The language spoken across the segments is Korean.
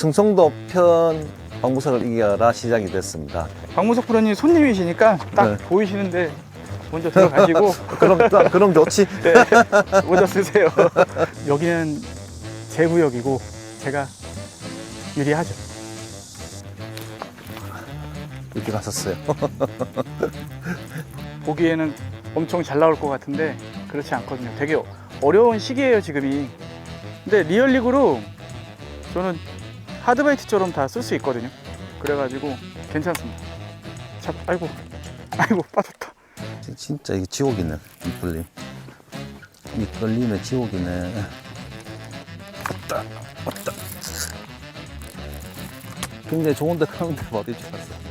충청도 편 방구석을 이겨라 시작이 됐습니다. 박무석 프로님 손님이시니까 딱 네. 보이시는데 먼저 들어가시고 그럼 그럼 좋지. 네, 먼저 쓰세요. 여기는 제 구역이고 제가 유리하죠. 이렇게 갔었어요. 보기에는 엄청 잘 나올 것 같은데 그렇지 않거든요. 되게 어려운 시기예요 지금이. 근데 리얼리그로 저는 하드바이트처럼 다 쓸 수 있거든요. 그래가지고 괜찮습니다. 자, 아이고, 아이고 빠졌다. 진짜 이게 지옥이네. 밑걸림. 밑걸림의 지옥이네. 왔다 왔다. 굉장히 좋은데 가는데 어디 줄 알았어.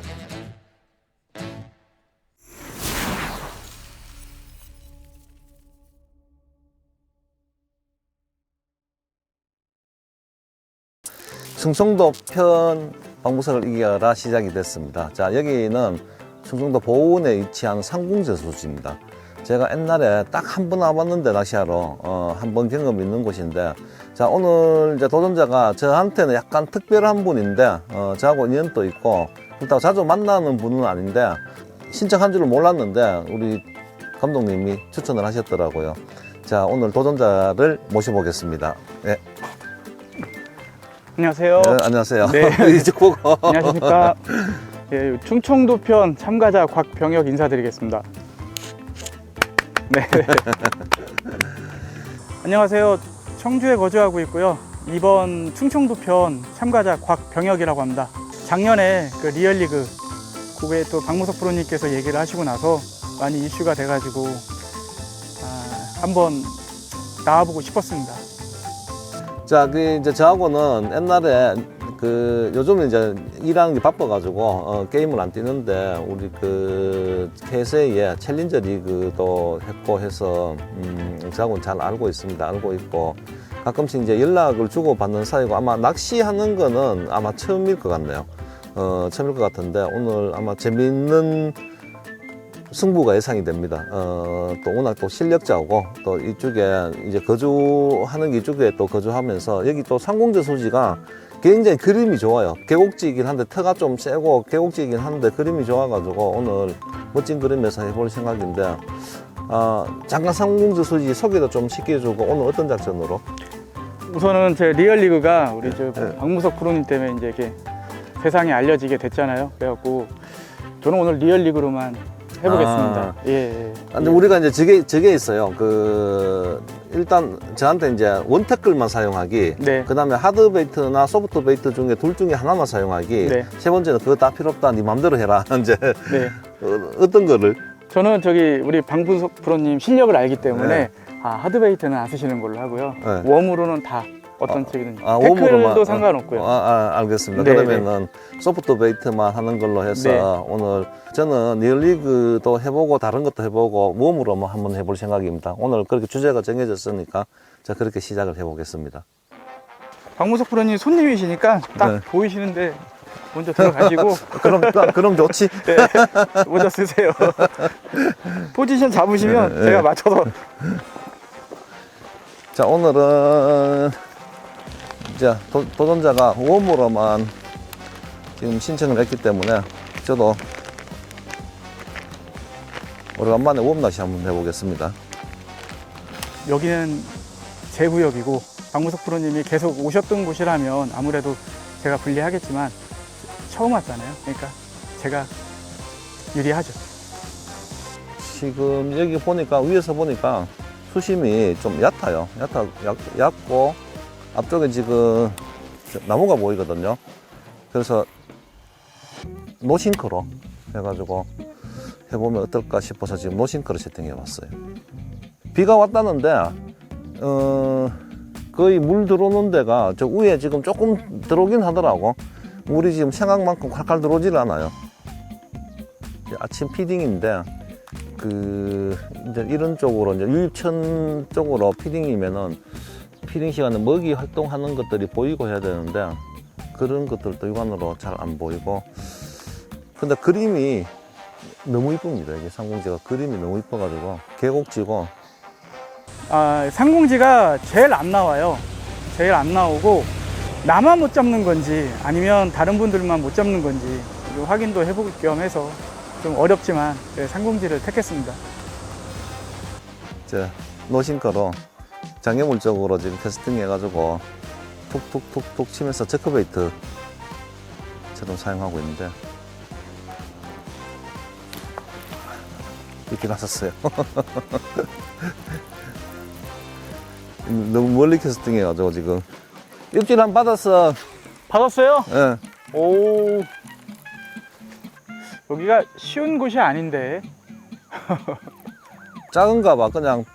충청도 편 방구석을 이겨라 시작이 됐습니다. 자, 여기는 충청도 보은에 위치한 상궁제수지입니다. 제가 옛날에 딱 한 번 와봤는데 낚시하러 어, 한 번 경험 있는 곳인데 자 오늘 이제 도전자가 저한테는 약간 특별한 분인데 어, 저하고 인연도 있고 그렇다고 자주 만나는 분은 아닌데 신청한 줄은 몰랐는데 우리 감독님이 추천을 하셨더라고요. 자 오늘 도전자를 모셔보겠습니다. 네, 안녕하세요. 네, 안녕하세요. 네. 이제 보고 안녕하십니까. 예, 충청도 편 참가자 곽병혁 인사드리겠습니다. 네. 안녕하세요. 청주에 거주하고 있고요. 이번 충청도 편 참가자 곽병혁이라고 합니다. 작년에 그 리얼리그 그게 또 박무석 프로님께서 얘기를 하시고 나서 많이 이슈가 돼가지고 아, 한번 나와보고 싶었습니다. 자, 그 이제 저하고는 옛날에 그 요즘은 이제 일하는 게 바빠가지고 어, 게임을 안 뛰는데 우리 그 KSA의 챌린저 리그도 했고 해서 음, 저하고는 잘 알고 있습니다. 알고 있고 가끔씩 이제 연락을 주고 받는 사이고 아마 낚시하는 거는 아마 처음일 것 같네요. 어, 처음일 것 같은데 오늘 아마 재밌는 승부가 예상이 됩니다. 어, 또 워낙 또 실력자고 또 이쪽에 이제 거주하는 게 이쪽에 또 거주하면서 여기 또 상공제 소지가 굉장히 그림이 좋아요. 계곡지이긴 한데 터가 좀 세고 계곡지이긴 한데 그림이 좋아가지고 오늘 멋진 그림에서 해볼 생각인데 어, 잠깐 상공제 소지 소개도 좀 시켜주고 오늘 어떤 작전으로? 우선은 제 리얼리그가 우리 저 네. 박무석 프로님 때문에 이제 이렇게 세상에 알려지게 됐잖아요. 그래갖고 저는 오늘 리얼리그로만 해보겠습니다. 아. 예, 예. 아, 근데 우리가 이제 저게 저게 있어요. 그 일단 저한테 이제 원태클만 사용하기. 네. 그다음에 하드 베이트나 소프트 베이트 중에 둘 중에 하나만 사용하기. 네. 세 번째는 그거 다 필요 없다. 네 맘대로 해라. 이제 네. 어, 어떤 거를? 저는 저기 우리 방분석 프로님 실력을 알기 때문에 네. 아, 하드 베이트는 안 쓰시는 걸로 하고요. 네. 웜으로는 다 어떤 책이든지 아, 태클도 웜으로만. 상관없고요. 아, 아, 알겠습니다. 네, 그러면은 소프트 베이트만 하는 걸로 해서 네. 오늘 저는 리얼리그도 해보고 다른 것도 해보고 웜으로만 한번 해볼 생각입니다. 오늘 그렇게 주제가 정해졌으니까 자 그렇게 시작을 해보겠습니다. 박무석 프로님 손님이시니까 딱 네. 보이시는데 먼저 들어가시고 그럼 그럼 좋지. 네, 먼저 쓰세요. 포지션 잡으시면 네, 네. 제가 맞춰서 자 오늘은 이제 도, 도전자가 웜으로만 지금 신청을 했기 때문에 저도 오래간만에 웜 낚시 한번 해보겠습니다. 여기는 제 구역이고 박무석 프로님이 계속 오셨던 곳이라면 아무래도 제가 불리하겠지만 처음 왔잖아요. 그러니까 제가 유리하죠. 지금 여기 보니까 위에서 보니까 수심이 좀 얕아요. 얕아 얕, 얕고 앞쪽에 지금 저 나무가 보이거든요. 그래서 노싱크로 해가지고 해보면 어떨까 싶어서 지금 노싱크를 세팅해 봤어요. 비가 왔다는데 어, 거의 물 들어오는 데가 저 위에 지금 조금 들어오긴 하더라고. 물이 지금 생각만큼 칼칼 들어오질 않아요. 아침 피딩인데 그 이제 이런 쪽으로 이제 유입천 쪽으로 피딩이면은 피딩 시간에 먹이 활동하는 것들이 보이고 해야 되는데 그런 것들도 육안으로 잘 안 보이고 근데 그림이 너무 이쁩니다 이게 상공지가 그림이 너무 이뻐가지고 계곡지고 아, 상공지가 제일 안 나와요. 제일 안 나오고 나만 못 잡는 건지 아니면 다른 분들만 못 잡는 건지 좀 확인도 해볼 겸 해서 좀 어렵지만 네, 상공지를 택했습니다. 이제 노신 거로 장애물 쪽으로 지금 테스팅 해가지고 툭툭툭툭 치면서 체크베이트처럼 사용하고 있는데 이렇게 났었어요. 너무 멀리 캐스팅 해가지고 지금 입질 한 받았어. 받았어요? 예. 오 여기가 쉬운 곳이 아닌데 작은가 봐. 그냥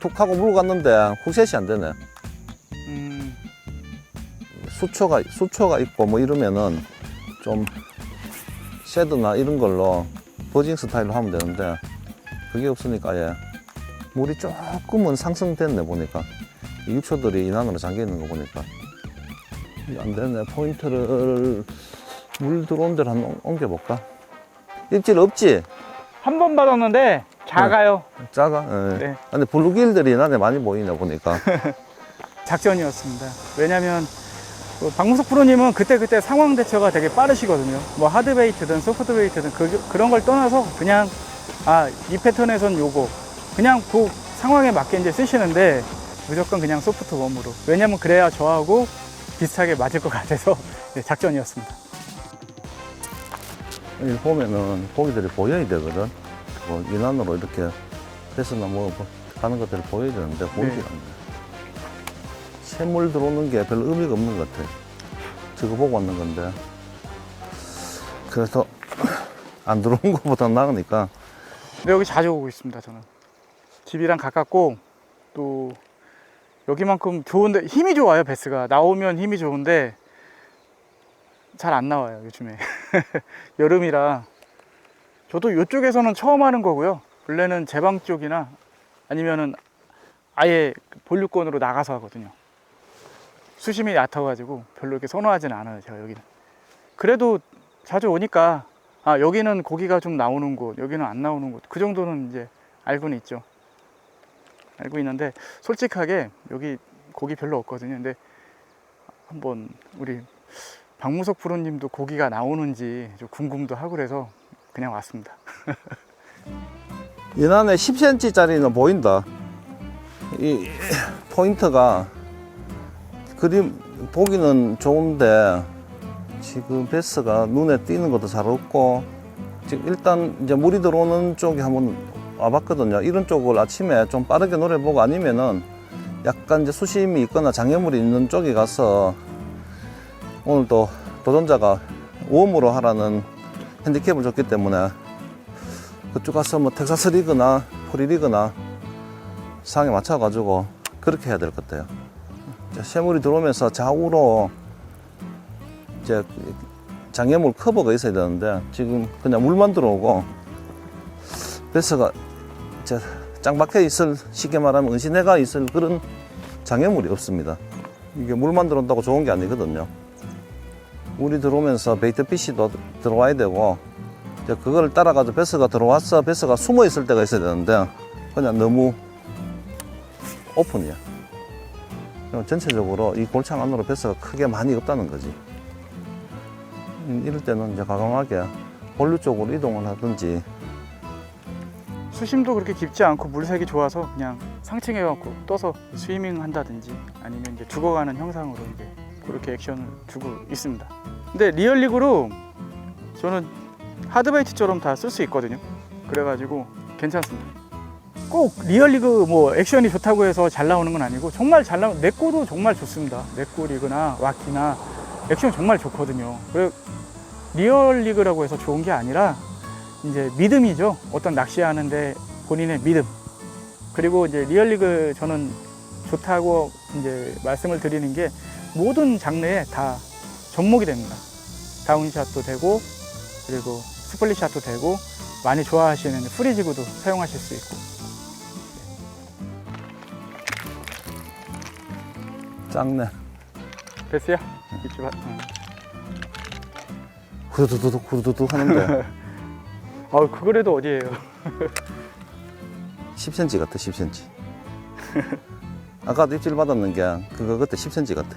툭 하고 물고 갔는데 훅셋이 안 되네. 음, 수초가 수초가 있고 뭐 이러면은 좀 쉐드나 이런 걸로 버징 스타일로 하면 되는데 그게 없으니까 예. 물이 조금은 상승됐네 보니까. 이 육초들이 인안으로 잠겨 있는 거 보니까. 안 되네. 포인트를 물 들어온 데로 한번 옮겨 볼까? 입질 없지? 한 번 받았는데 작아요. 작아 예. 네. 근데 블루길들이 인안에 많이 보이네 보니까 작전이었습니다. 왜냐면 그 박무석 프로님은 그때그때 상황 대처가 되게 빠르시거든요. 뭐 하드베이트든 소프트베이트든 그, 그런 걸 떠나서 그냥 아, 이 패턴에선 요거 그냥 그 상황에 맞게 이제 쓰시는데 무조건 그냥 소프트 웜으로. 왜냐면 그래야 저하고 비슷하게 맞을 것 같아서 네, 작전이었습니다. 여기 보면은 고기들이 보여야 되거든. 뭐 인안으로 이렇게 패스나 뭐 가는 것들이 보여야 되는데 보이지 네. 않네. 새물 들어오는 게 별로 의미가 없는 것 같아. 저거 보고 왔는 건데. 그래서 안 들어온 것보다 나으니까 근데 여기 자주 오고 있습니다, 저는. 집이랑 가깝고 또 여기만큼 좋은데 힘이 좋아요, 베스가. 나오면 힘이 좋은데 잘 안 나와요, 요즘에. 여름이라. 저도 이쪽에서는 처음 하는 거고요. 원래는 제 방 쪽이나 아니면은 아예 본류권으로 나가서 하거든요. 수심이 얕아가지고 별로 이렇게 선호하진 않아요, 제가 여기는. 그래도 자주 오니까 아 여기는 고기가 좀 나오는 곳 여기는 안 나오는 곳 그 정도는 이제 알고는 있죠 알고 있는데 솔직하게 여기 고기 별로 없거든요 근데 한번 우리 박무석 프로님도 고기가 나오는지 좀 궁금도 하고 그래서 그냥 왔습니다 인안에 10cm짜리는 보인다. 이 포인트가 그림 보기는 좋은데 지금 베스가 눈에 띄는 것도 잘 없고 지금 일단 이제 물이 들어오는 쪽에 한번 와봤거든요. 이런 쪽을 아침에 좀 빠르게 노려보고 아니면은 약간 이제 수심이 있거나 장애물이 있는 쪽에 가서 오늘 또 도전자가 웜으로 하라는 핸디캡을 줬기 때문에 그쪽 가서 뭐 텍사스 리그나 프리 리그나 상에 맞춰가지고 그렇게 해야 될 것 같아요. 쇠물이 들어오면서 좌우로 이제 장애물 커버가 있어야 되는데 지금 그냥 물만 들어오고 베스가 이제 짱박혀 있을 쉽게 말하면 은신해가 있을 그런 장애물이 없습니다. 이게 물만 들어온다고 좋은 게 아니거든요. 물이 들어오면서 베이트 피시도 들어와야 되고 이제 그걸 따라가지고 베스가 들어왔어 베스가 숨어 있을 때가 있어야 되는데 그냥 너무 오픈이야. 전체적으로 이 골창 안으로 베스가 크게 많이 없다는 거지. 음, 이럴 때는 이제 과감하게 본류 쪽으로 이동을 하든지 수심도 그렇게 깊지 않고 물색이 좋아서 그냥 상층해 갖고 떠서 스위밍 한다든지 아니면 이제 죽어가는 형상으로 이제 그렇게 액션을 주고 있습니다. 근데 리얼리그로 저는 하드베이트처럼 다 쓸 수 있거든요. 그래가지고 괜찮습니다. 꼭 리얼리그 뭐 액션이 좋다고 해서 잘 나오는 건 아니고 정말 잘 나오 내 꼬도 정말 좋습니다. 내꼬 리그나 와키나 액션 정말 좋거든요. 그래 리얼리그라고 해서 좋은 게 아니라 이제 믿음이죠. 어떤 낚시하는데 본인의 믿음. 그리고 이제 리얼리그 저는 좋다고 이제 말씀을 드리는 게 모든 장르에 다 접목이 됩니다. 다운샷도 되고 그리고 스플릿샷도 되고 많이 좋아하시는 프리지구도 사용하실 수 있고 작네. 됐어요? 이쪽 하- 응. 후두두둑 후두두둑 하는데 아우 그거라도 어디예요? 10cm 같아 10cm. 아까도 입질 받았는 게 그거 그때 10cm 같아.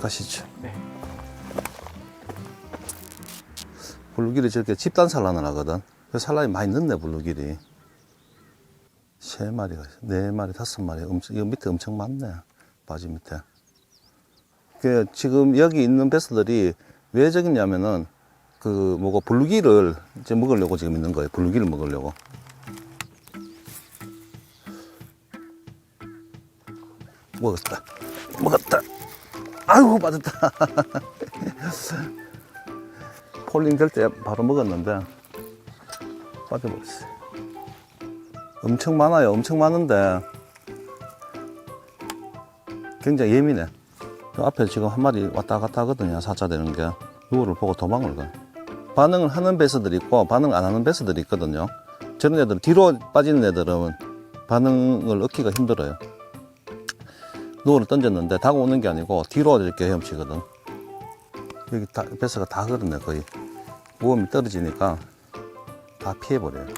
가시죠. 네. 블루길이 저렇게 집단 산란을 하거든. 그 산란이 많이 늦네, 블루길이. 세 마리가. 네 마리, 다섯 마리. 엄청, 이거 밑에 엄청 많네. 바지 밑에. 그, 지금 여기 있는 베스들이 왜 저기 있냐면은, 그, 뭐고, 블루길을 이제 먹으려고 지금 있는 거예요. 블루길을 먹으려고. 먹었다. 먹었다. 아이고, 빠졌다. 폴링 될 때 바로 먹었는데 빠져버렸어. 엄청 많아요. 엄청 많은데 굉장히 예민해. 그 앞에 지금 한 마리 왔다 갔다 하거든요. 사자 되는 게. 누구를 보고 도망을 가. 반응을 하는 배스들이 있고 반응 안 하는 배스들이 있거든요. 저런 애들 뒤로 빠지는 애들은 반응을 얻기가 힘들어요. 누구를 던졌는데 다가 오는 게 아니고 뒤로 이렇게 헤엄치거든. 여기 다, 배스가 다 그렇네, 거의. 모험이 떨어지니까 다 피해버려요.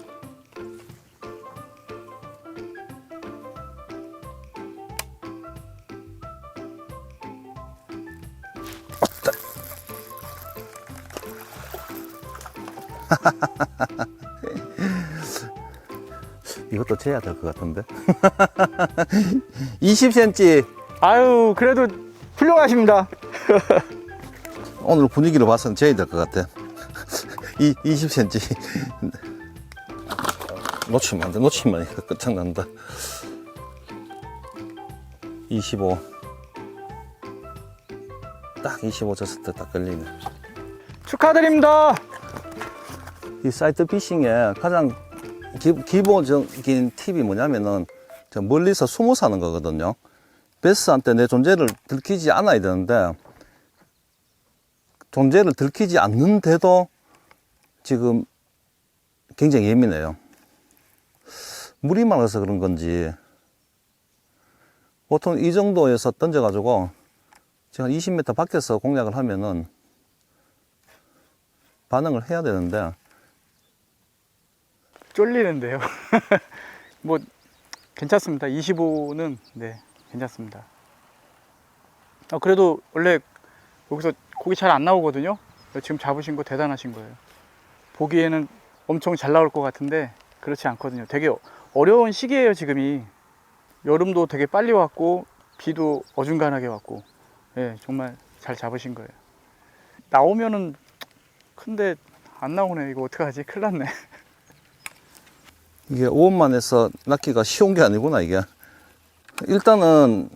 이것도 재야 될 것 같은데. 20cm. 아유, 그래도 훌륭하십니다. 오늘 분위기로 봐서는 재야 될 것 같아. 이 20cm. 놓치면 안 돼. 놓치면 이거 끝장난다. 25. 딱 25 졌을 때 딱 걸리네. 축하드립니다. 이 사이트 피싱의 가장 기, 본적인 팁이 뭐냐면은 저 멀리서 숨어 사는 거거든요. 베스한테 내 존재를 들키지 않아야 되는데 존재를 들키지 않는데도 지금 굉장히 예민해요. 물이 많아서 그런 건지 보통 이 정도에서 던져가지고 제가 20m 밖에서 공략을 하면은 반응을 해야 되는데 쫄리는데요. 뭐 괜찮습니다. 25는 네 괜찮습니다. 어, 그래도 원래 여기서 고기 잘 안 나오거든요. 지금 잡으신 거 대단하신 거예요. 보기에는 엄청 잘 나올 것 같은데 그렇지 않거든요. 되게 어려운 시기예요 지금이. 여름도 되게 빨리 왔고 비도 어중간하게 왔고, 예 정말 잘 잡으신 거예요. 나오면은 큰데 안 나오네. 이거 어떡하지? 큰일 났네. 이게 5원만 해서 낚기가 쉬운 게 아니구나, 이게. 일단은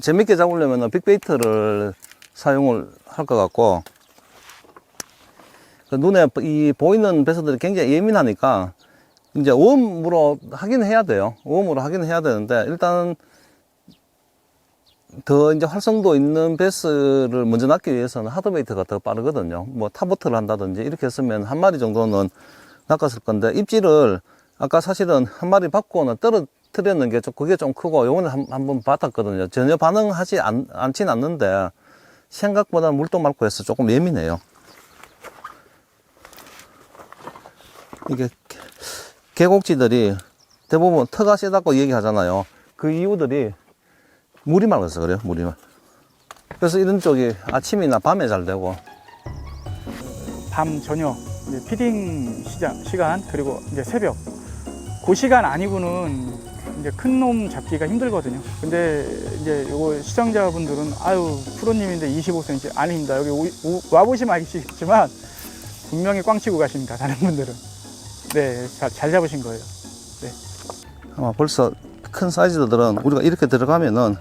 재밌게 잡으려면 빅베이트를 사용을 할 것 같고, 그 눈에 이 보이는 배서들이 굉장히 예민하니까, 이제 웜으로 하긴 해야 돼요. 웜으로 하긴 해야 되는데, 일단 더 이제 활성도 있는 베스를 먼저 낚기 위해서는 하드베이트가 더 빠르거든요. 뭐 타보트를 한다든지 이렇게 했으면 한 마리 정도는 낚았을 건데, 입질을 아까 사실은 한 마리 받고는 떨어뜨렸는 게 좀, 그게 좀 크고, 요번에 한, 한번 받았거든요. 전혀 반응하지 않, 않진 않는데, 생각보다 물도 맑고 해서 조금 예민해요. 이게, 개- 계곡지들이 대부분 터가 세다고 얘기하잖아요. 그 이유들이 물이 맑아서 그래요, 물이 맑. 그래서 이런 쪽이 아침이나 밤에 잘 되고, 밤 저녁 이제 피딩 시장 시간 그리고 이제 새벽 그 시간 아니고는 이제 큰 놈 잡기가 힘들거든요. 근데 이제 요거 시청자분들은 아유 프로님인데 25cm 아닙니다. 여기 와 보시면 알겠지만 분명히 꽝 치고 가십니다. 다른 분들은 네 잘, 잘 잡으신 거예요. 아마 벌써 큰 사이즈들은 우리가 이렇게 들어가면은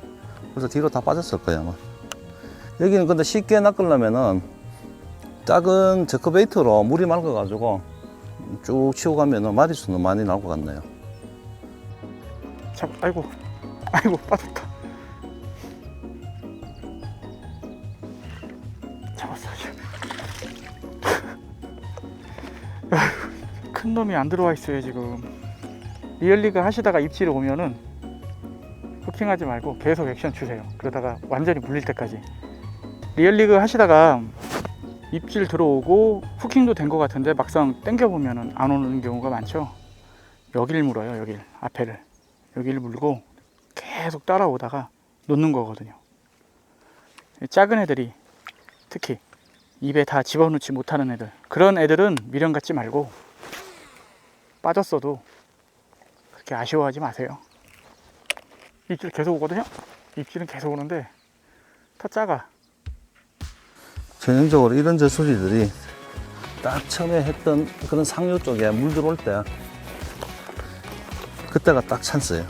벌써 뒤로 다 빠졌을 거예요, 아마. 여기는 근데 쉽게 낚으려면은 작은 저크베이트로 물이 맑아가지고 쭉 치고 가면은 마리수는 많이 나올 것 같네요. 잡 아이고 아이고 빠졌다. 잡았어. 아휴, 큰 놈이 안 들어와 있어요 지금. 리얼리그 하시다가 입질이 오면은 후킹하지 말고 계속 액션 주세요. 그러다가 완전히 물릴 때까지. 리얼리그 하시다가 입질 들어오고 후킹도 된 것 같은데 막상 땡겨 보면은 안 오는 경우가 많죠. 여길 물어요 여길 앞에를. 여기를 물고 계속 따라오다가 놓는 거거든요. 이 작은 애들이 특히 입에 다 집어넣지 못하는 애들 그런 애들은 미련 갖지 말고 빠졌어도 그렇게 아쉬워하지 마세요. 입질 계속 오거든요. 입질은 계속 오는데 다 작아. 전형적으로 이런 저수지들이 딱 처음에 했던 그런 상류 쪽에 물 들어올 때 그때가 딱 찬스예요.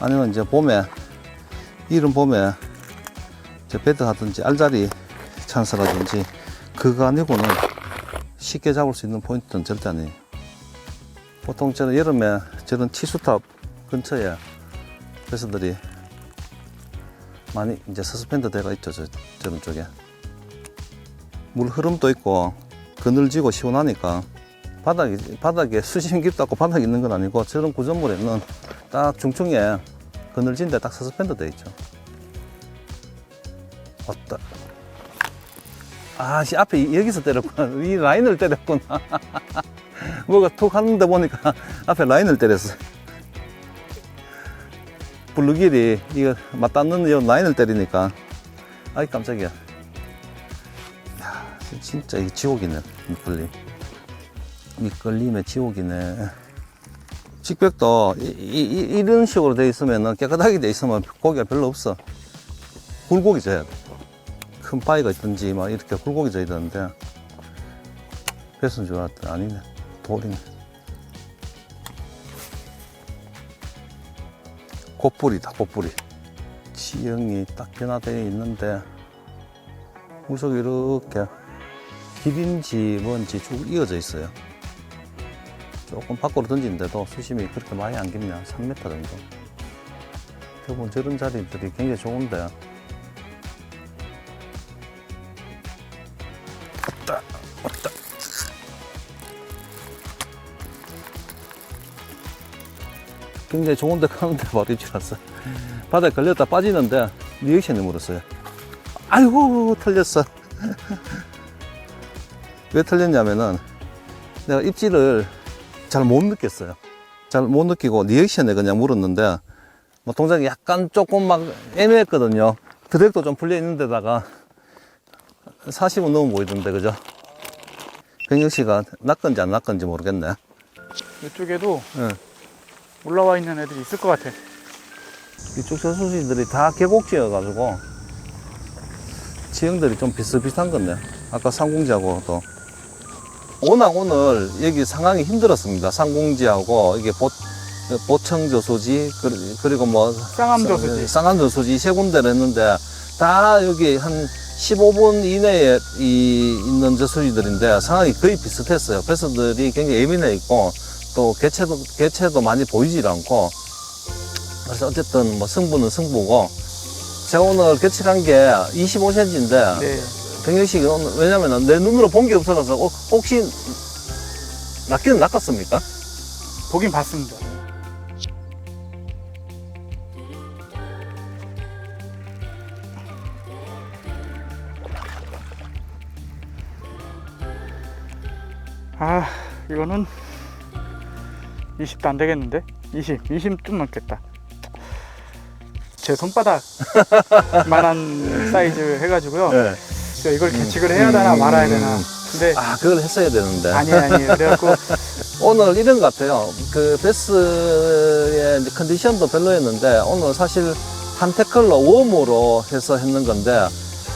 아니면 이제 봄에 이른 봄에 이제 배드 하든지 알자리 찬스라든지 그거 아니고는 쉽게 잡을 수 있는 포인트는 절대 아니에요. 보통 저는 여름에 저런 티수탑 근처에 배스들이 많이 이제 서스펜드 대가 있죠 저, 저런 쪽에. 물 흐름도 있고 그늘지고 시원하니까 바닥이 바닥에 수심 깊다고 바닥이 있는 건 아니고 저런 구조물에는 딱 중층에 그늘진데 딱 서스펜드 돼 있죠. 왔다 아 씨 앞에 이- 여기서 때렸구나. 이 라인을 때렸구나. 뭐가 툭 하는데 보니까 앞에 라인을 때렸어 블루길이 이거 맞닿는 이 라인을 때리니까. 아이 깜짝이야. 야, 진짜 이 지옥이네 밑걸림. 밑걸림의 지옥이네. 직벽도 이, 런 식으로 돼 있으면 깨끗하게 돼 있으면 고기가 별로 없어. 굴곡이 져야 돼 큰 바위가 있든지 막 이렇게 굴곡이 져야 되는데 뱃은 줄 알았더니 아니네. 돌이네. 꽃뿌리다 꽃뿌리 지형이 딱 변화되어 있는데 물속에 이렇게 길인지 뭔지 쭉 이어져 있어요. 조금 밖으로 던지는데도 수심이 그렇게 많이 안 깊냐? 3m 정도. 대부분 저런 자리들이 굉장히 좋은데 굉장히 좋은 데 가는데 바로 입질 왔어. 바다에 걸렸다 빠지는데 리액션이 물었어요. 아이고 털렸어. 왜 털렸냐면은 내가 입질을 잘 못 느꼈어요. 잘 못 느끼고 리액션에 그냥 물었는데 뭐 동작이 약간 조금 막 애매했거든요. 드랙도 좀 풀려 있는 데다가 40은 넘어 보이던데 그죠? 병혁 씨가 낚은지 안 낚은지 모르겠네. 이쪽에도 예. 올라와 있는 애들이 있을 것 같아. 이쪽 저수지들이 다 계곡지여가지고 지형들이 좀 비슷비슷한 건데 아까 상공지하고도 워낙 오늘 여기 상황이 힘들었습니다. 상공지하고 이게 보, 보청 저수지 그리- 그리고 뭐 쌍암 저수지. 쌍암 저수지 세 군데를 했는데 다 여기 한 15분 이내에 이 있는 저수지들인데 상황이 거의 비슷했어요. 배수들이 굉장히 예민해 있고 또 개체도 개체도 많이 보이질 않고 그래서 어쨌든 뭐 승부는 승부고 제가 오늘 개척한 게 25cm인데 네 병영식이 오늘 왜냐면은 내 눈으로 본 게 없어서 혹- 혹시 낚기는 낚았습니까? 보긴 봤습니다 아 이거는 20도 안 되겠는데 20 20 좀 넘겠다 제 손바닥 만한 사이즈 해가지고요 네. 제가 이걸 개측을 해야 되나 말아야 되나 근데 아 그걸 했어야 되는데 아니 아니 그래갖고 오늘 이런 것 같아요. 그 베스의 이제 컨디션도 별로였는데 오늘 사실 한 태클로 웜으로 해서 했는 건데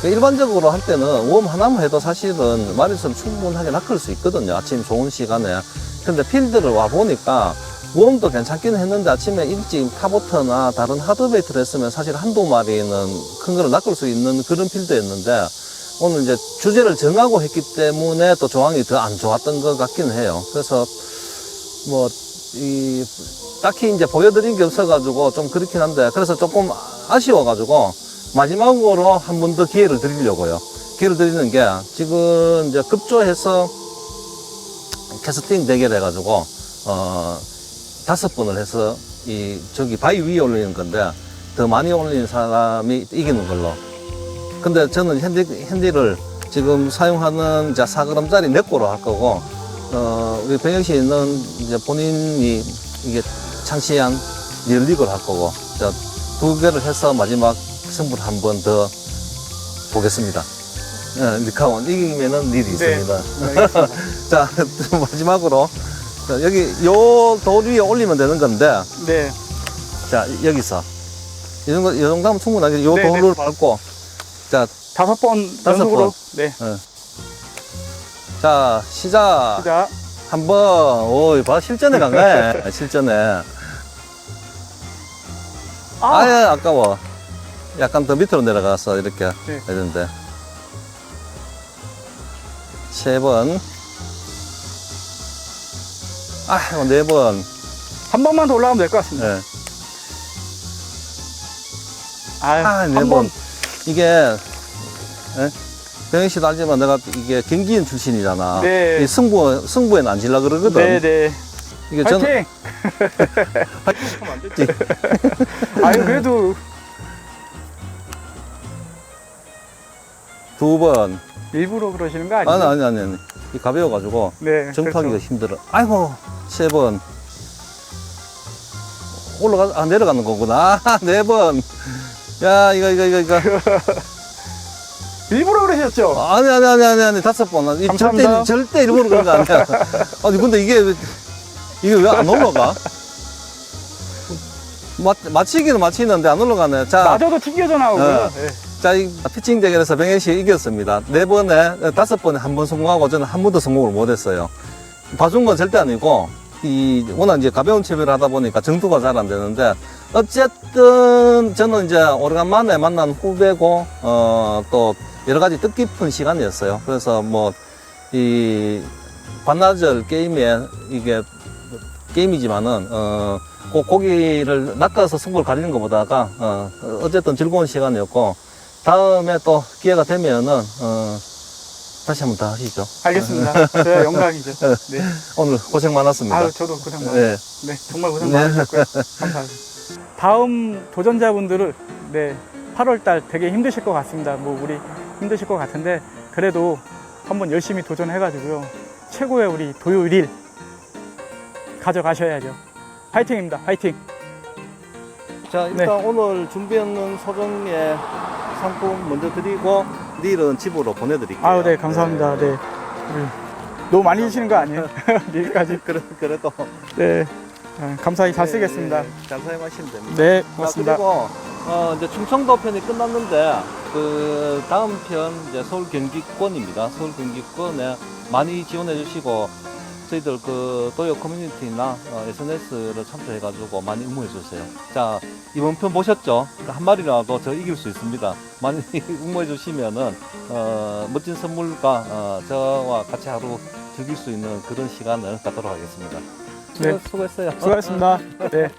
그 일반적으로 할 때는 웜 하나만 해도 사실은 마리수를 충분하게 낚을 수 있거든요. 아침 좋은 시간에. 근데 필드를 와 보니까 웜도 괜찮기는 했는데 아침에 일찍 타보터나 다른 하드베이트를 했으면 사실 한두 마리는 큰 거를 낚을 수 있는 그런 필드였는데 오늘 이제 주제를 정하고 했기 때문에 또 조항이 더 안 좋았던 것 같기는 해요. 그래서 뭐, 이, 딱히 이제 보여드린 게 없어가지고 좀 그렇긴 한데, 그래서 조금 아쉬워가지고, 마지막으로 한 번 더 기회를 드리려고요. 기회를 드리는 게, 지금 이제 급조해서 캐스팅 대결 해가지고, 어, 다섯 번을 해서, 이, 저기 바위 위에 올리는 건데, 더 많이 올리는 사람이 이기는 걸로. 근데 저는 핸디, 핸디를 지금 사용하는 이제 4g짜리 네 거로 할 거고, 어, 우리 병혁 씨는 이제 본인이 이게 창시한 리얼릭을 할 거고, 자, 두 개를 해서 마지막 승부를 한 번 더 보겠습니다. 예, 리카원 이기면은 릴이 네. 있습니다. 네. 자, 마지막으로 자, 여기 요돌 위에 올리면 되는 건데 네. 자, 여기서 이 정도, 이 정도 하면 충분하게 요 네, 돌을 밟고 자, 다섯 번 다섯 연속으로. 번. 네. 자, 시작. 자, 한번 오, 봐 실전에 간 거야. 실전에. 아, 아, 예, 아까워. 약간 더 밑으로 내려가서 이렇게 네. 되는데. 세 번. 아, 네 번. 한 번만 더 올라가면 될 것 같습니다. 예. 아, 아, 한네 번. 번. 이게, 예? 병현 씨도 알지만 내가 이게 경기인 출신이잖아. 네. 이 승부, 승부에는 안 질라 그러거든. 네, 네. 이게 저는. 파이팅! 안 됐지. 아유, 그래도 두 번. 일부러 그러시는 거 아니에요? 아니, 아니, 아니, 아니. 이 가벼워가지고. 네. 정파기가 그렇죠. 힘들어. 아이고, 세 번. 올라가, 아, 내려가는 거구나. 아, 네 번. 야, 이거, 이거, 이거, 이거. 일부러 그러셨죠? 아니, 아니, 아니, 아니, 아니, 다섯 번. 이 절대, 감사합니다. 절대 일부러 그런 거 아니야. 아니, 근데 이게, 왜- 이게 왜 안 올라가? 맞, 맞히기는 맞히는데 안 올라가네. 자, 마저도 튕겨져 나오고요. 어. 네. 자, 이 피칭 대결에서 병현 씨 이겼습니다. 네 번에, 다섯 번에 한 번 성공하고 저는 한 번도 성공을 못 했어요. 봐준 건 절대 아니고, 이, 워낙 이제 가벼운 채비를 하다 보니까 정도가 잘 안 되는데, 어쨌든 저는 이제 오래간만에 만난 후배고, 어, 또 여러 가지 뜻깊은 시간이었어요. 그래서 뭐, 이, 반나절 게임에 이게 게임이지만은, 어, 꼭 고기를 낚아서 승부를 가리는 것보다가, 어, 어쨌든 즐거운 시간이었고, 다음에 또 기회가 되면은, 어, 다시 한 번 더 하시죠. 알겠습니다. 저야 영광이죠. 네. 오늘 고생 많았습니다. 아유, 저도 고생 많았습니다. 네. 네, 정말 고생 네. 많으셨고요. 감사합니다. 다음 도전자분들을 네, 8월 달 되게 힘드실 것 같습니다. 뭐 우리 힘드실 것 같은데 그래도 한번 열심히 도전해가지고요. 최고의 우리 도요일 가져가셔야죠. 파이팅입니다. 파이팅. 자, 일단 오늘 준비했는 소정의 상품 먼저 드리고, 내일은 집으로 보내드릴게요. 아유, 네, 감사합니다. 네. 우리 너무 많이 주시는 거 아니에요? 내일까지. 그래, 그래도. 네. 아, 감사히 잘 쓰겠습니다. 네, 잘 사용하시면 됩니다. 네, 자, 고맙습니다. 그리고, 어, 이제 충청도 편이 끝났는데, 그, 다음 편, 이제 서울 경기권입니다. 서울 경기권에 많이 지원해 주시고, 저희들 그 도요 커뮤니티나 어, SNS를 참조해가지고 많이 응모해 주세요. 자, 이번 편 보셨죠? 한 마리라도 저 이길 수 있습니다. 많이 응모해 주시면은, 어, 멋진 선물과, 어, 저와 같이 하루 즐길 수 있는 그런 시간을 갖도록 하겠습니다. 네. 수고했어요. 수고하셨습니다. 네.